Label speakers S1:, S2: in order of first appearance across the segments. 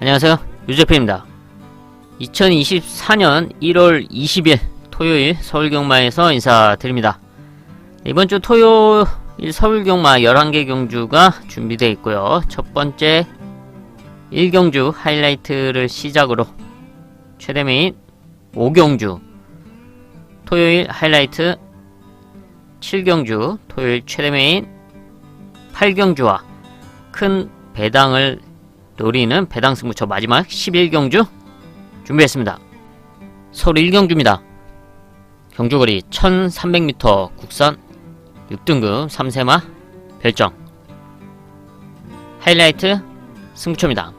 S1: 안녕하세요. 유재표입니다. 2024년 1월 20일 토요일 서울경마에서 인사드립니다. 이번 주 토요일 서울경마 11개 경주가 준비되어 있고요. 첫 번째 1경주 하이라이트를 시작으로 최대 메인 5경주 토요일 하이라이트 7경주 토요일 최대 메인 8경주와 큰 배당을 노리는 배당 승부처 마지막 11경주 준비했습니다. 서울 1경주입니다. 경주거리 1300m 국산 6등급 3세마 별정 하이라이트 승부처입니다.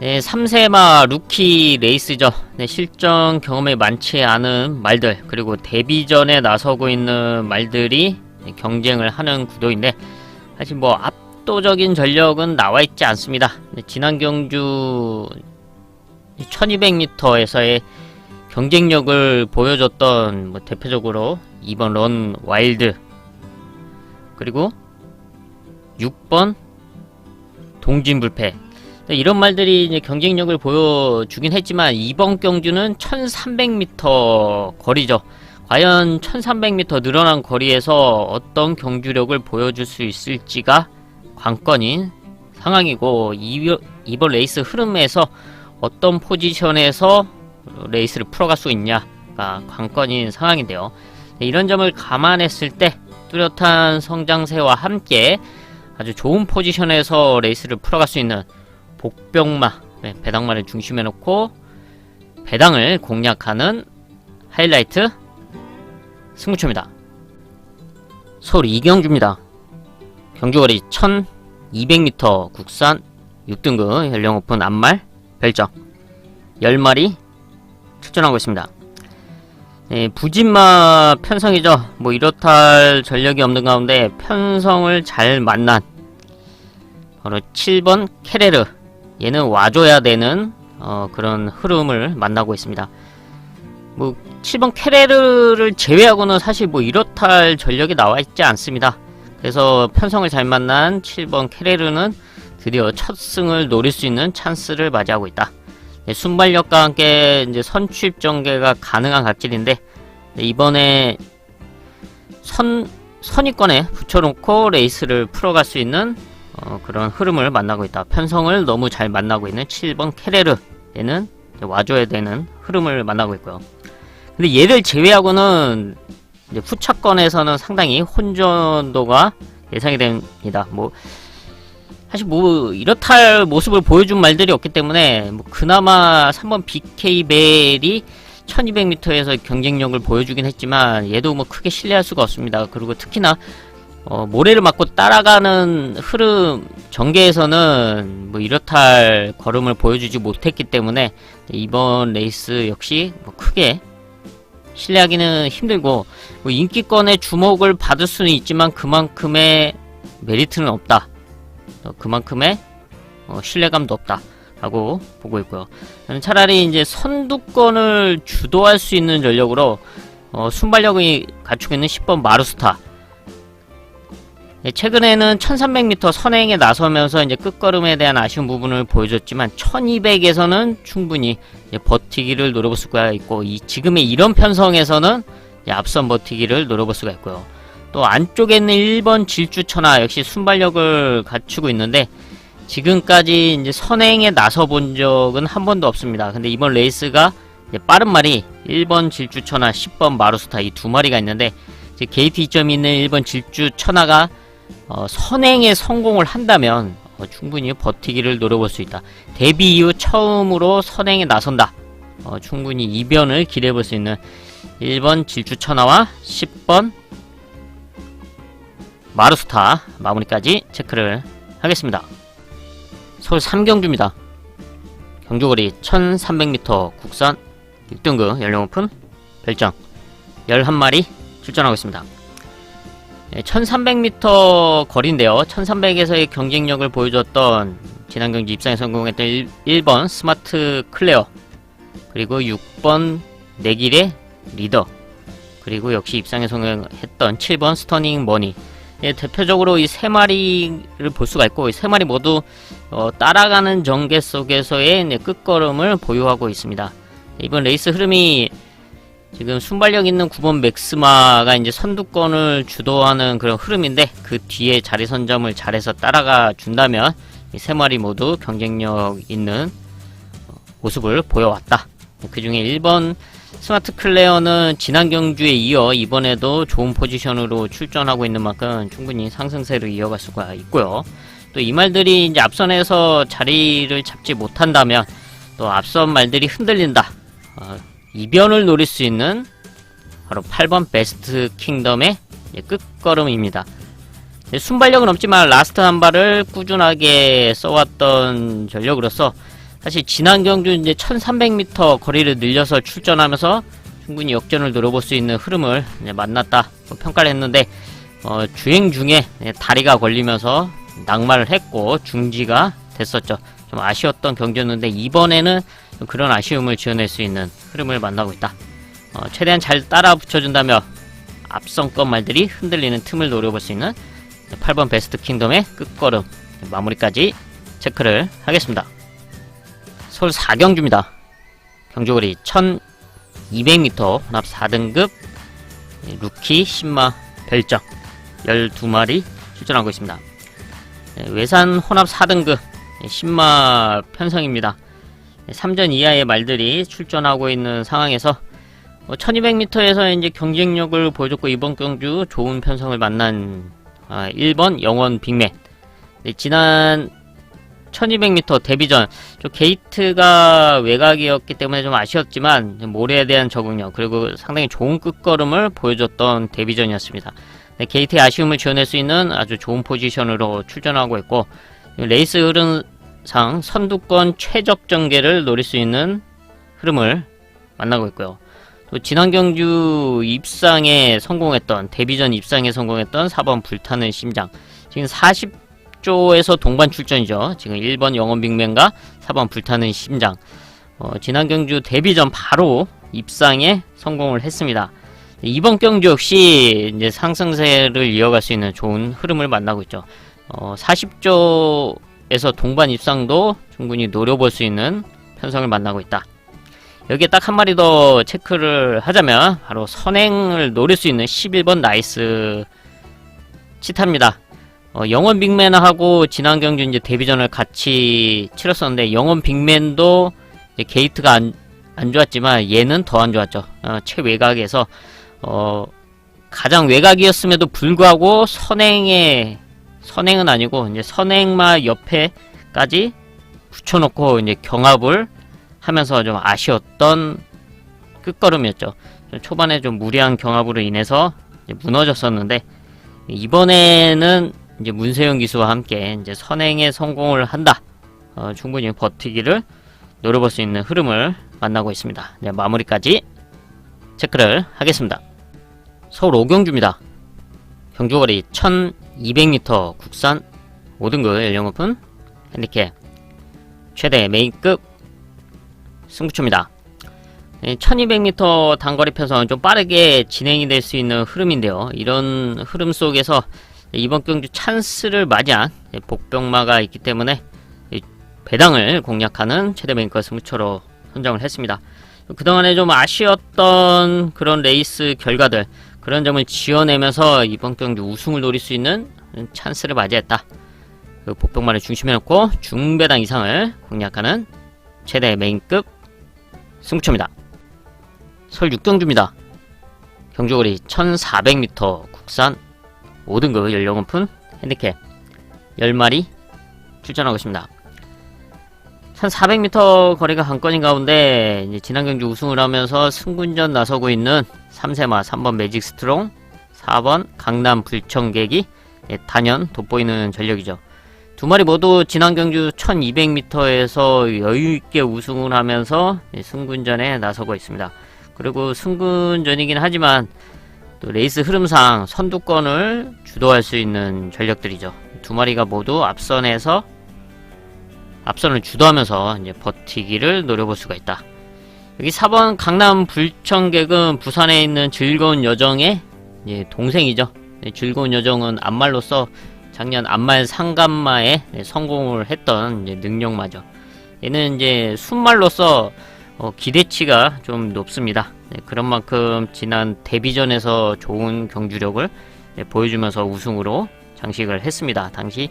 S1: 네, 3세마 루키 레이스죠. 네, 실전 경험이 많지 않은 말들 그리고 데뷔전에 나서고 있는 말들이 경쟁을 하는 구도인데 사실 뭐 압도적인 전력은 나와 있지 않습니다. 네, 지난 경주 1200m에서의 경쟁력을 보여줬던 뭐 대표적으로 2번 런 와일드 그리고 6번 동진불패 네, 이런 말들이 이제 경쟁력을 보여주긴 했지만 이번 경주는 1300m 거리죠. 과연 1300m 늘어난 거리에서 어떤 경주력을 보여줄 수 있을지가 관건인 상황이고 이, 이번 레이스 흐름에서 어떤 포지션에서 레이스를 풀어갈 수 있냐가 관건인 상황인데요. 네, 이런 점을 감안했을 때 뚜렷한 성장세와 함께 아주 좋은 포지션에서 레이스를 풀어갈 수 있는 복병마 네, 배당마를 중심에 놓고 배당을 공략하는 하이라이트 승부처입니다. 서울 이경주입니다. 경주거리 1200m 국산 6등급 연령 오픈 암말 별정 10마리 출전하고 있습니다. 네, 부진마 편성이죠. 뭐 이렇다 할 전력이 없는 가운데 편성을 잘 만난 바로 7번 케레르 얘는 와줘야 되는 어, 그런 흐름을 만나고 있습니다. 뭐 7번 케레르를 제외하고는 사실 뭐 이렇다 할 전력이 나와 있지 않습니다. 그래서 편성을 잘 만난 7번 케레르는 드디어 첫 승을 노릴 수 있는 찬스를 맞이하고 있다. 네, 순발력과 함께 이제 선취입 전개가 가능한 갓길인데 네, 이번에 선 선위권에 붙여놓고 레이스를 풀어갈 수 있는 어, 그런 흐름을 만나고 있다. 편성을 너무 잘 만나고 있는 7번 케레르 얘는 와줘야 되는 흐름을 만나고 있고요. 근데 얘를 제외하고는 이제 후차권에서는 상당히 혼전도가 예상이 됩니다. 뭐 사실 뭐 이렇다 할 모습을 보여준 말들이 없기 때문에 뭐 그나마 3번 BK 벨이 1200m에서 경쟁력을 보여주긴 했지만 얘도 뭐 크게 신뢰할 수가 없습니다. 그리고 특히나 어, 모래를 맞고 따라가는 흐름 전개에서는 뭐 이렇다 할 걸음을 보여주지 못했기 때문에 이번 레이스 역시 뭐 크게 신뢰하기는 힘들고 뭐 인기권의 주목을 받을 수는 있지만 그만큼의 메리트는 없다. 어, 그만큼의 어, 신뢰감도 없다. 라고 보고 있고요. 저는 차라리 이제 선두권을 주도할 수 있는 전력으로 어, 순발력이 갖추고 있는 10번 마루스타 예, 최근에는 1300m 선행에 나서면서 이제 끝걸음에 대한 아쉬운 부분을 보여줬지만 1200에서는 충분히 버티기를 노려볼 수가 있고 이 지금의 이런 편성에서는 앞선 버티기를 노려볼 수가 있고요. 또 안쪽에 있는 1번 질주천하 역시 순발력을 갖추고 있는데 지금까지 이제 선행에 나서 본 적은 한 번도 없습니다. 근데 이번 레이스가 빠른 말이 1번 질주천하 10번 마루스타 이 두 마리가 있는데 게이트 이점이 있는 1번 질주천하가 어, 선행에 성공을 한다면 어, 충분히 버티기를 노려볼 수 있다. 데뷔 이후 처음으로 선행에 나선다. 어, 충분히 이변을 기대해볼 수 있는 1번 질주천하와 10번 마루스타 마무리까지 체크를 하겠습니다. 서울 3경주입니다. 경주거리 1300m 국산 6등급 연령 오픈 별정 11마리 출전하고 있습니다. 1300m 거리인데요. 1300에서의 경쟁력을 보여줬던 지난 경기 입상에 성공했던 1, 번 스마트 클레어 그리고 6번 내길의 리더 그리고 역시 입상에 성공했던 7번 스터닝 머니 예, 대표적으로 이 세 마리를 볼 수가 있고 이 세 마리 모두 어, 따라가는 전개 속에서의 끝걸음을 보유하고 있습니다. 이번 레이스 흐름이 지금 순발력 있는 9번 맥스마가 이제 선두권을 주도하는 그런 흐름인데 그 뒤에 자리 선점을 잘해서 따라가 준다면 이 세 마리 모두 경쟁력 있는 어, 모습을 보여왔다. 그 중에 1번 스마트 클레어는 지난 경주에 이어 이번에도 좋은 포지션으로 출전하고 있는 만큼 충분히 상승세를 이어갈 수가 있고요. 또 이 말들이 이제 앞선에서 자리를 잡지 못한다면 또 앞선 말들이 흔들린다. 어, 이변을 노릴 수 있는 바로 8번 베스트 킹덤의 끝걸음입니다. 순발력은 없지만 라스트 한 발을 꾸준하게 써왔던 전력으로서 사실 지난 경주 이제 1300m 거리를 늘려서 출전하면서 충분히 역전을 노려볼 수 있는 흐름을 만났다 뭐 평가를 했는데 어, 주행 중에 예, 다리가 걸리면서 낙마를 했고 중지가 됐었죠. 좀 아쉬웠던 경기였는데 이번에는 좀 그런 아쉬움을 지어낼 수 있는 흐름을 만나고 있다. 어, 최대한 잘 따라 붙여준다며 앞선권 말들이 흔들리는 틈을 노려볼 수 있는 8번 베스트 킹덤의 끝걸음 마무리까지 체크를 하겠습니다. 서울 4경주입니다. 경주거리 1200m 혼합 4등급 루키 신마 별정 12마리 출전하고 있습니다. 네, 외산 혼합 4등급 신마 편성입니다. 3전 이하의 말들이 출전하고 있는 상황에서 1200m에서 이제 경쟁력을 보여줬고 이번 경주 좋은 편성을 만난 아, 1번 영원 빅맨 네, 지난 1200m 데뷔전 저 게이트가 외곽이었기 때문에 좀 아쉬웠지만 모래에 대한 적응력 그리고 상당히 좋은 끝걸음을 보여줬던 데뷔전이었습니다. 네, 게이트의 아쉬움을 지어낼 수 있는 아주 좋은 포지션으로 출전하고 있고 레이스 흐름 상 선두권 최적 전개를 노릴 수 있는 흐름을 만나고 있고요. 또 지난 경주 입상에 성공했던 데뷔전 입상에 성공했던 4번 불타는 심장 지금 40조에서 동반 출전이죠. 지금 1번 영원 빅맨과 4번 불타는 심장 어, 지난 경주 데뷔전 바로 입상에 성공을 했습니다. 이번 경주 역시 이제 상승세를 이어갈 수 있는 좋은 흐름을 만나고 있죠. 어, 40조 에서 동반 입상도 충분히 노려볼 수 있는 편성을 만나고 있다. 여기에 딱 한 마리 더 체크를 하자면 바로 선행을 노릴 수 있는 11번 나이스 치타입니다. 어, 영원 빅맨하고 지난 경주 이제 데뷔전을 같이 치렀었는데 영원 빅맨도 게이트가 안, 안 좋았지만 얘는 더 안 좋았죠. 어, 최외곽에서 어, 가장 외곽이었음에도 불구하고 선행에 선행은 아니고 이제 선행마 옆에까지 붙여놓고 이제 경합을 하면서 좀 아쉬웠던 끝걸음이었죠. 초반에 좀 무리한 경합으로 인해서 무너졌었는데 이번에는 이제 문세영 기수와 함께 이제 선행에 성공을 한다. 어, 충분히 버티기를 노려볼 수 있는 흐름을 만나고 있습니다. 네, 마무리까지 체크를 하겠습니다. 서울 오경주입니다. 경주거리 1200m 국산 5등급 연령 오픈 핸디캡 최대 메인급 승부처입니다. 1200m 단거리 편성은 좀 빠르게 진행이 될 수 있는 흐름인데요. 이런 흐름 속에서 이번 경주 찬스를 맞이한 복병마가 있기 때문에 배당을 공략하는 최대 메인급 승부처로 선정을 했습니다. 그동안에 좀 아쉬웠던 그런 레이스 결과들 그런 점을 지어내면서 이번 경주 우승을 노릴 수 있는 찬스를 맞이했다. 그 복병만을 중심에 놓고 중배당 이상을 공략하는 최대 메인급 승부처입니다. 서울 6경주입니다. 경주거리 1400m 국산 5등급 연령 오픈 핸디캡 10마리 출전하고 있습니다. 1400m 거리가 관건인 가운데 이제 지난 경주 우승을 하면서 승군전 나서고 있는 3세마 3번 매직 스트롱 4번 강남 불청객이 예, 단연 돋보이는 전력이죠. 두 마리 모두 지난 경주 1200m에서 여유있게 우승을 하면서 예, 승군전에 나서고 있습니다. 그리고 승군전이긴 하지만 또 레이스 흐름상 선두권을 주도할 수 있는 전력들이죠. 두 마리가 모두 앞선에서 앞선을 주도하면서 이제 버티기를 노려볼 수가 있다. 여기 4번 강남 불청객은 부산에 있는 즐거운 여정의 동생이죠. 네, 즐거운 여정은 안말로서 작년 안말 상간마에 네, 성공을 했던 능력마저 얘는 이제 순말로서 어, 기대치가 좀 높습니다. 네, 그런 만큼 지난 데뷔전에서 좋은 경주력을 네, 보여주면서 우승으로 장식을 했습니다. 당시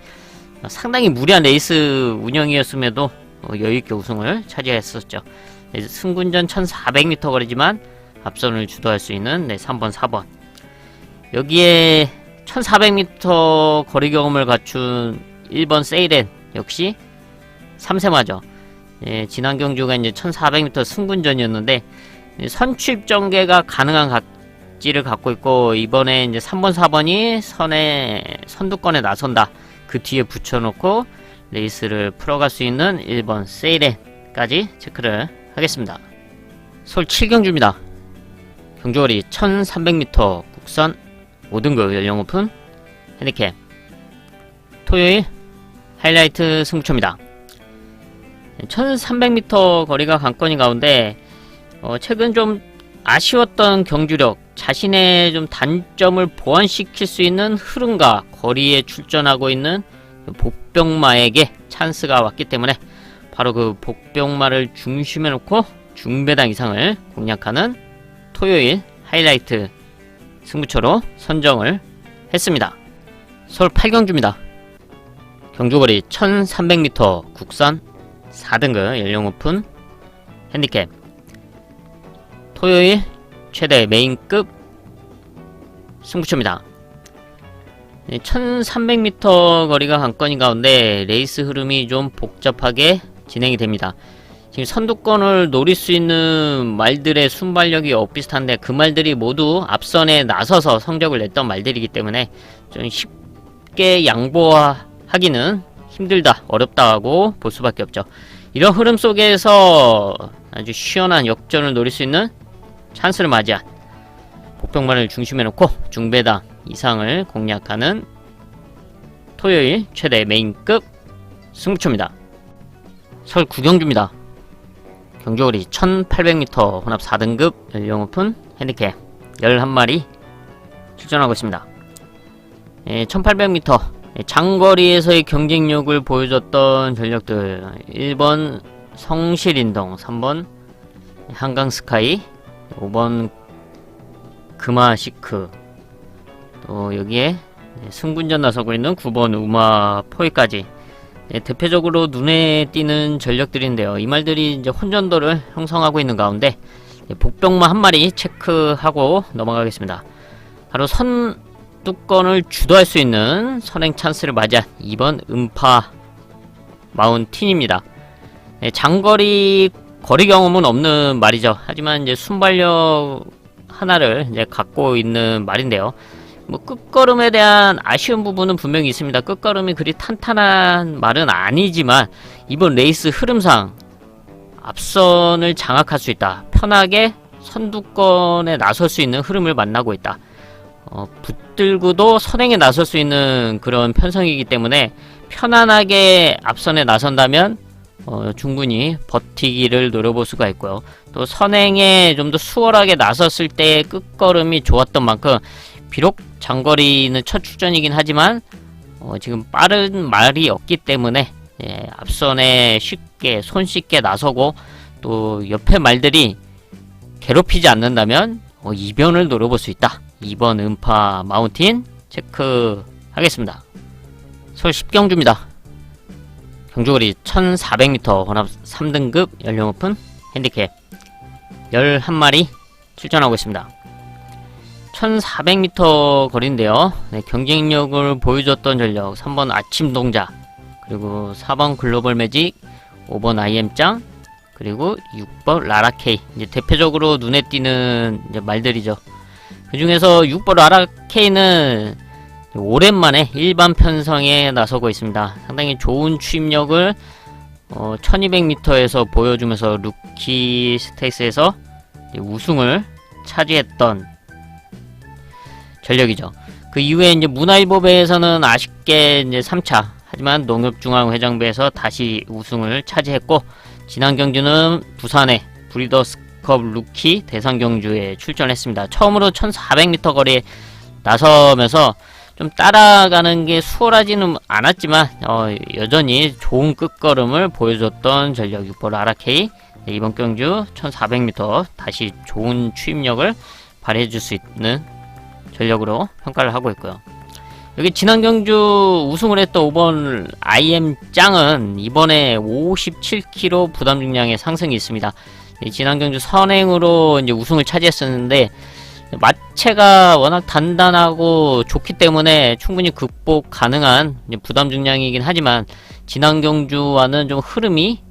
S1: 상당히 무리한 레이스 운영이었음에도 어, 여유있게 우승을 차지했었죠. 네, 승군전 1400m 거리지만 앞선을 주도할 수 있는 네, 3번, 4번. 여기에 1400m 거리 경험을 갖춘 1번 세이렌 역시 3세마저 예, 지난 경주가 이제 1400m 승군전이었는데 예, 선취입 전개가 가능한 각지를 갖고 있고 이번에 이제 3번 4번이 선에 선두권에 나선다 그 뒤에 붙여놓고 레이스를 풀어갈 수 있는 1번 세이렌까지 체크를 하겠습니다. 솔 7경주입니다. 경주거리 1300m 국선 5등급 연령 오픈 핸디캡. 토요일 하이라이트 승부처입니다. 1300m 거리가 관건인 가운데 어, 최근 좀 아쉬웠던 경주력 자신의 좀 단점을 보완시킬 수 있는 흐름과 거리에 출전하고 있는 복병마에게 찬스가 왔기 때문에 바로 그 복병마를 중심에 놓고 중배당 이상을 공략하는 토요일 하이라이트 승부처로 선정을 했습니다. 서울 8경주입니다. 경주거리 1300m 국산 4등급 연령 오픈 핸디캡 토요일 최대 메인급 승부처입니다. 1300m 거리가 관건인 가운데 레이스 흐름이 좀 복잡하게 진행이 됩니다. 지금 선두권을 노릴 수 있는 말들의 순발력이 엇비슷한데 그 말들이 모두 앞선에 나서서 성적을 냈던 말들이기 때문에 좀 쉽게 양보하기는 힘들다, 어렵다고 볼 수밖에 없죠. 이런 흐름 속에서 아주 시원한 역전을 노릴 수 있는 찬스를 맞이한 복병만을 중심에 놓고 중배당 이상을 공략하는 토요일 최대 메인급 승부처입니다. 서울 구경주입니다. 경주거리 1800m 혼합 4등급 연령 오픈 핸디캡 11마리 출전하고 있습니다. 예, 1800m 장거리에서의 경쟁력을 보여줬던 전력들 1번 성실인동 3번 한강스카이 5번 금화시크 또 여기에 승군전 나서고 있는 9번 우마 포이까지 네, 대표적으로 눈에 띄는 전력들인데요. 이 말들이 이제 혼전도를 형성하고 있는 가운데 네, 복병마 한 마리 체크하고 넘어가겠습니다. 바로 선두권을 주도할 수 있는 선행 찬스를 맞이한 2번 음파 마운틴입니다. 네, 장거리 거리 경험은 없는 말이죠. 하지만 이제 순발력 하나를 이제 갖고 있는 말인데요. 뭐 끝걸음에 대한 아쉬운 부분은 분명히 있습니다. 끝걸음이 그리 탄탄한 말은 아니지만 이번 레이스 흐름상 앞선을 장악할 수 있다. 편하게 선두권에 나설 수 있는 흐름을 만나고 있다. 어, 붙들고도 선행에 나설 수 있는 그런 편성이기 때문에 편안하게 앞선에 나선다면 어, 충분히 버티기를 노려볼 수가 있고요. 또 선행에 좀 더 수월하게 나섰을 때 끝걸음이 좋았던 만큼 비록 장거리는 첫 출전이긴 하지만 어, 지금 빠른 말이 없기 때문에 예, 앞선에 쉽게 손쉽게 나서고 또 옆에 말들이 괴롭히지 않는다면 어, 이변을 노려볼 수 있다. 2번 음파 마운틴 체크하겠습니다. 서울 10경주입니다. 경주거리 1400m 혼합 3등급 연령 오픈 핸디캡 11마리 출전하고 있습니다. 1400m 거리인데요. 네, 경쟁력을 보여줬던 전력 3번 아침 동자 그리고 4번 글로벌 매직 5번 IM짱 그리고 6번 라라케이 이제 대표적으로 눈에 띄는 말들이죠. 그 중에서 6번 라라케이는 오랜만에 일반 편성에 나서고 있습니다. 상당히 좋은 추임력을 어, 1200m에서 보여주면서 루키 스테이스에서 우승을 차지했던 전력이죠. 그 이후에 이제 문화일보배에서는 아쉽게 이제 3차 하지만 농협중앙회장배에서 다시 우승을 차지했고 지난 경주는 부산의 브리더스컵 루키 대상 경주에 출전했습니다. 처음으로 1400m 거리에 나서면서 좀 따라가는 게 수월하지는 않았지만 어, 여전히 좋은 끝걸음을 보여줬던 전력 6번 아라케이 네, 이번 경주 1400m 다시 좋은 추임력을 발휘해줄 수 있는 전력으로 평가를 하고 있고요. 여기 지난 경주 우승을 했던 5번 IM 짱은 이번에 57kg 부담 중량의 상승이 있습니다. 이 지난 경주 선행으로 이제 우승을 차지했었는데 마체가 워낙 단단하고 좋기 때문에 충분히 극복 가능한 부담 중량이긴 하지만 지난 경주와는 좀 흐름이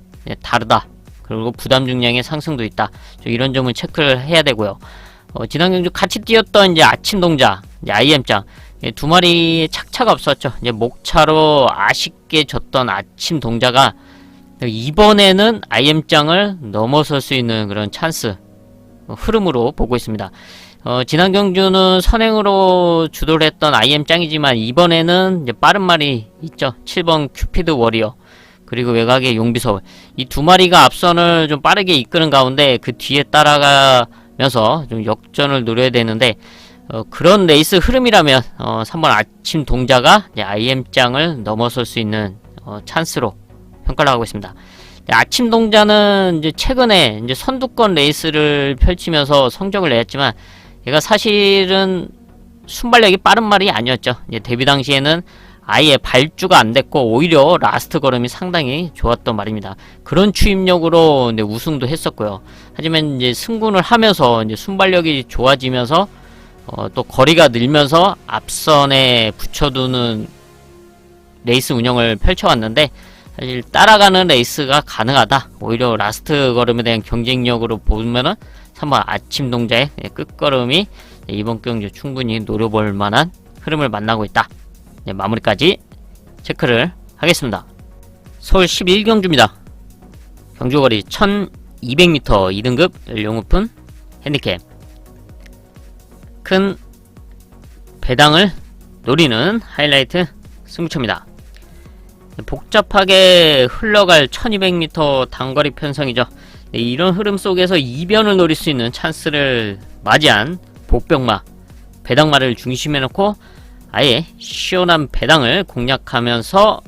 S1: 다르다. 그리고 부담 중량의 상승도 있다. 좀 이런 점을 체크를 해야 되고요. 어, 지난 경주 같이 뛰었던 이제 아침 동자, 이제 IM짱 예, 두 마리 착차가 없었죠. 이제 목차로 아쉽게 졌던 아침 동자가 이번에는 IM짱을 넘어설 수 있는 그런 찬스 어, 흐름으로 보고 있습니다. 어, 지난 경주는 선행으로 주도를 했던 IM짱이지만 이번에는 이제 빠른 말이 있죠. 7번 큐피드 워리어 그리고 외곽의 용비서 이 두 마리가 앞선을 좀 빠르게 이끄는 가운데 그 뒤에 따라가면서 좀 역전을 노려야 되는데 어, 그런 레이스 흐름이라면 어, 3번 아침 동자가 IM짱을 넘어설 수 있는 어, 찬스로 평가를 하고 있습니다. 네, 아침 동자는 이제 최근에 이제 선두권 레이스를 펼치면서 성적을 냈지만 얘가 사실은 순발력이 빠른 말이 아니었죠. 이제 데뷔 당시에는 아예 발주가 안 됐고 오히려 라스트 걸음이 상당히 좋았던 말입니다. 그런 추임력으로 이제 우승도 했었고요. 하지만 이제 승군을 하면서 이제 순발력이 좋아지면서 어, 또 거리가 늘면서 앞선에 붙여두는 레이스 운영을 펼쳐왔는데 사실 따라가는 레이스가 가능하다. 오히려 라스트 걸음에 대한 경쟁력으로 보면은 3번 아침 동자의 끝걸음이 이번 경주 충분히 노려볼 만한 흐름을 만나고 있다. 네, 마무리까지 체크를 하겠습니다. 서울 11경주입니다. 경주거리 1200m 2등급 연령 오픈 핸디캡 큰 배당을 노리는 하이라이트 승부처입니다. 복잡하게 흘러갈 1200m 단거리 편성이죠. 네, 이런 흐름 속에서 이변을 노릴 수 있는 찬스를 맞이한 복병마 배당마를 중심에 놓고 아예 시원한 배당을 공략하면서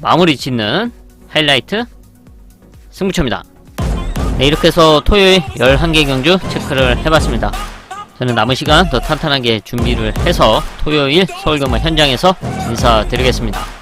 S1: 마무리 짓는 하이라이트 승부처입니다. 네, 이렇게 해서 토요일 11개 경주 체크를 해봤습니다. 저는 남은 시간 더 탄탄하게 준비를 해서 토요일 서울경마 현장에서 인사드리겠습니다.